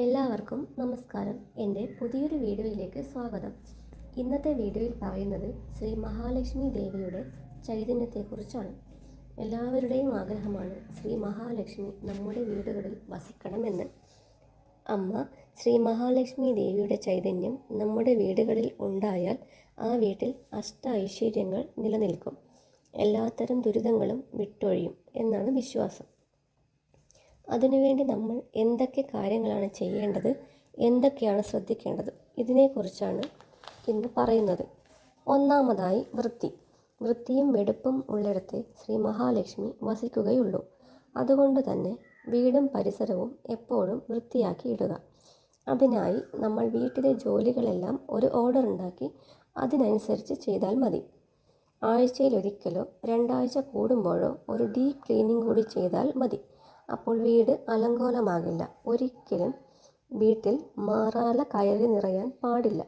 എല്ലാവർക്കും നമസ്കാരം. എന്റെ പുതിയൊരു വീഡിയോയിലേക്ക് സ്വാഗതം. ഇന്നത്തെ വീഡിയോയിൽ പറയുന്നത് ശ്രീ മഹാലക്ഷ്മി ദേവിയുടെ ചൈതന്യത്തെക്കുറിച്ചാണ്. എല്ലാവരുടെയും ആഗ്രഹമാണ് ശ്രീ മഹാലക്ഷ്മി നമ്മുടെ വീടുകളിൽ വസിക്കണമെന്ന്. അമ്മ ശ്രീ മഹാലക്ഷ്മി ദേവിയുടെ ചൈതന്യം നമ്മുടെ വീടുകളിൽ ഉണ്ടായാൽ ആ വീട്ടിൽ അഷ്ട ഐശ്വര്യങ്ങൾ നിലനിൽക്കും. എല്ലാത്തരം ദുരിതങ്ങളും വിട്ടൊഴിയും എന്നാണ് വിശ്വാസം. അതിനുവേണ്ടി നമ്മൾ എന്തൊക്കെ കാര്യങ്ങളാണ് ചെയ്യേണ്ടത് എന്തൊക്കെയാണ് ശ്രദ്ധിക്കേണ്ടത് ഇതിനെക്കുറിച്ചാണ് ഇന്ന് പറയുന്നത്. ഒന്നാമതായി വൃത്തി. വൃത്തിയും വെടുപ്പും ഉള്ളിടത്തെ ശ്രീ മഹാലക്ഷ്മി വസിക്കുകയുള്ളൂ. അതുകൊണ്ട് തന്നെ വീടും പരിസരവും എപ്പോഴും വൃത്തിയാക്കി ഇടുക. അതിനായി നമ്മൾ വീട്ടിലെ ജോലികളെല്ലാം ഒരു ഓർഡർ ഉണ്ടാക്കി അതിനനുസരിച്ച് ചെയ്താൽ മതി. ആഴ്ചയിലൊരിക്കലോ രണ്ടാഴ്ച കൂടുമ്പോഴോ ഒരു ഡീപ് ക്ലീനിങ് കൂടി ചെയ്താൽ മതി. അപ്പോൾ വീട് അലങ്കോലമാകില്ല. ഒരിക്കലും വീട്ടിൽ മാറാല കയറി നിറയാൻ പാടില്ല.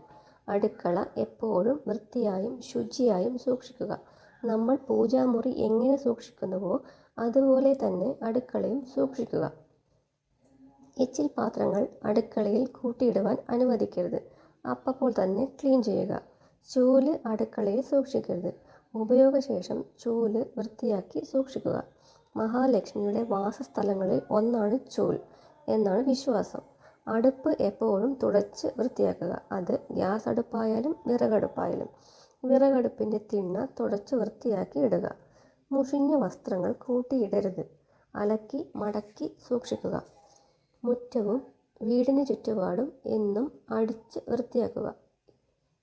അടുക്കള എപ്പോഴും വൃത്തിയായും ശുചിയായും സൂക്ഷിക്കുക. നമ്മൾ പൂജാമുറി എങ്ങനെ സൂക്ഷിക്കുന്നുവോ അതുപോലെ തന്നെ അടുക്കളയും സൂക്ഷിക്കുക. എച്ചിൽ പാത്രങ്ങൾ അടുക്കളയിൽ കൂട്ടിയിടുവാൻ അനുവദിക്കരുത്. അപ്പോൾ തന്നെ ക്ലീൻ ചെയ്യുക. ചൂൽ അടുക്കളയിൽ സൂക്ഷിക്കരുത്. ഉപയോഗശേഷം ചൂൽ വൃത്തിയാക്കി സൂക്ഷിക്കുക. മഹാലക്ഷ്മിയുടെ വാസസ്ഥലങ്ങളിൽ ഒന്നാണ് ചൂൽ എന്നാണ് വിശ്വാസം. അടുപ്പ് എപ്പോഴും തുടച്ച് വൃത്തിയാക്കുക. അത് ഗ്യാസ് അടുപ്പായാലും വിറകടുപ്പായാലും. വിറകടുപ്പിന്റെ തിണ്ണ തുടച്ച് വൃത്തിയാക്കി ഇടുക. മുഷിഞ്ഞ വസ്ത്രങ്ങൾ കൂട്ടിയിടരുത്. അലക്കി മടക്കി സൂക്ഷിക്കുക. മുറ്റവും വീടിന് ചുറ്റുപാടും എന്നും അടിച്ച് വൃത്തിയാക്കുക.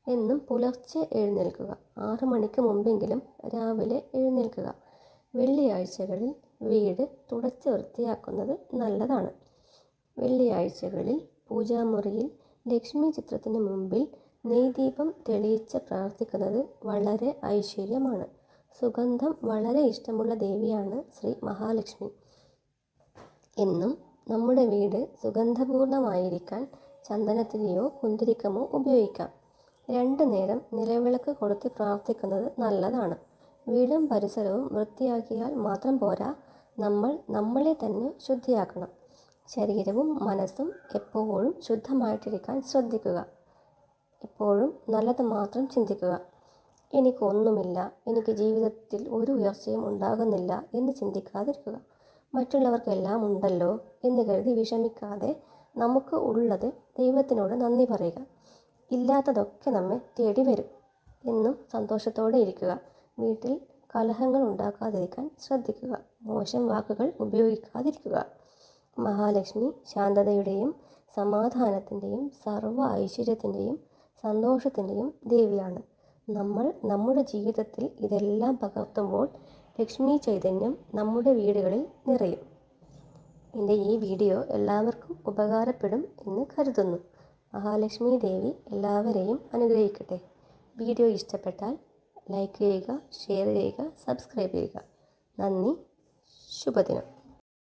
എന്നും പുലർച്ചെ എഴുന്നേൽക്കുക. ആറു മണിക്ക് മുമ്പെങ്കിലും രാവിലെ എഴുന്നേൽക്കുക. വെള്ളിയാഴ്ചകളിൽ വീട് തുടച്ച് വൃത്തിയാക്കുന്നത് നല്ലതാണ്. വെള്ളിയാഴ്ചകളിൽ പൂജാമുറിയിൽ ലക്ഷ്മി ചിത്രത്തിന് മുമ്പിൽ നെയ്ദീപം തെളിയിച്ച് പ്രാർത്ഥിക്കുന്നത് വളരെ ഐശ്വര്യമാണ്. സുഗന്ധം വളരെ ഇഷ്ടമുള്ള ദേവിയാണ് ശ്രീ മഹാലക്ഷ്മി. എന്നും നമ്മുടെ വീട് സുഗന്ധപൂർണമായിരിക്കാൻ ചന്ദനത്തിനെയോ കുന്തിരിക്കമോ ഉപയോഗിക്കാം. രണ്ട് നേരം നിലവിളക്ക് കൊടുത്ത് പ്രാർത്ഥിക്കുന്നത് നല്ലതാണ്. വീടും പരിസരവും വൃത്തിയാക്കിയാൽ മാത്രം പോരാ. നമ്മൾ നമ്മളെ തന്നെ ശുദ്ധിയാക്കണം. ശരീരവും മനസ്സും എപ്പോഴും ശുദ്ധമായിട്ടിരിക്കാൻ ശ്രദ്ധിക്കുക. എപ്പോഴും നല്ലത് മാത്രം ചിന്തിക്കുക. എനിക്കൊന്നുമില്ല. എനിക്ക് ജീവിതത്തിൽ ഒരു ഉയർച്ചയും ഉണ്ടാകുന്നില്ല എന്ന് ചിന്തിക്കാതിരിക്കുക. മറ്റുള്ളവർക്കെല്ലാം ഉണ്ടല്ലോ എന്ന് കരുതി വിഷമിക്കാതെ നമുക്ക് ഉള്ളത് ദൈവത്തിനോട് നന്ദി പറയുക. ഇല്ലാത്തതൊക്കെ നമ്മെ തേടി വരും. എന്നും സന്തോഷത്തോടെ ഇരിക്കുക. വീട്ടിൽ കലഹങ്ങൾ ഉണ്ടാക്കാതിരിക്കാൻ ശ്രദ്ധിക്കുക. മോശം വാക്കുകൾ ഉപയോഗിക്കാതിരിക്കുക. മഹാലക്ഷ്മി ശാന്തതയുടെയും സമാധാനത്തിന്റെയും സർവ ഐശ്വര്യത്തിന്റെയും സന്തോഷത്തിന്റെയും ദേവിയാണ്. നമ്മൾ നമ്മുടെ ജീവിതത്തിൽ ഇതെല്ലാം പകർത്തുമ്പോൾ ലക്ഷ്മി ചൈതന്യം നമ്മുടെ വീടുകളിൽ നിറയും. എന്റെ ഈ വീഡിയോ എല്ലാവർക്കും ഉപകാരപ്പെടും എന്ന് കരുതുന്നു. മഹാലക്ഷ്മി ദേവി എല്ലാവരെയും അനുഗ്രഹിക്കട്ടെ. വീഡിയോ ഇഷ്ടപ്പെട്ടാൽ ലൈക്ക് ചെയ്യുക ഷെയർ ചെയ്യുക സബ്സ്ക്രൈബ് ചെയ്യുക. നന്ദി. ശുഭദിനം.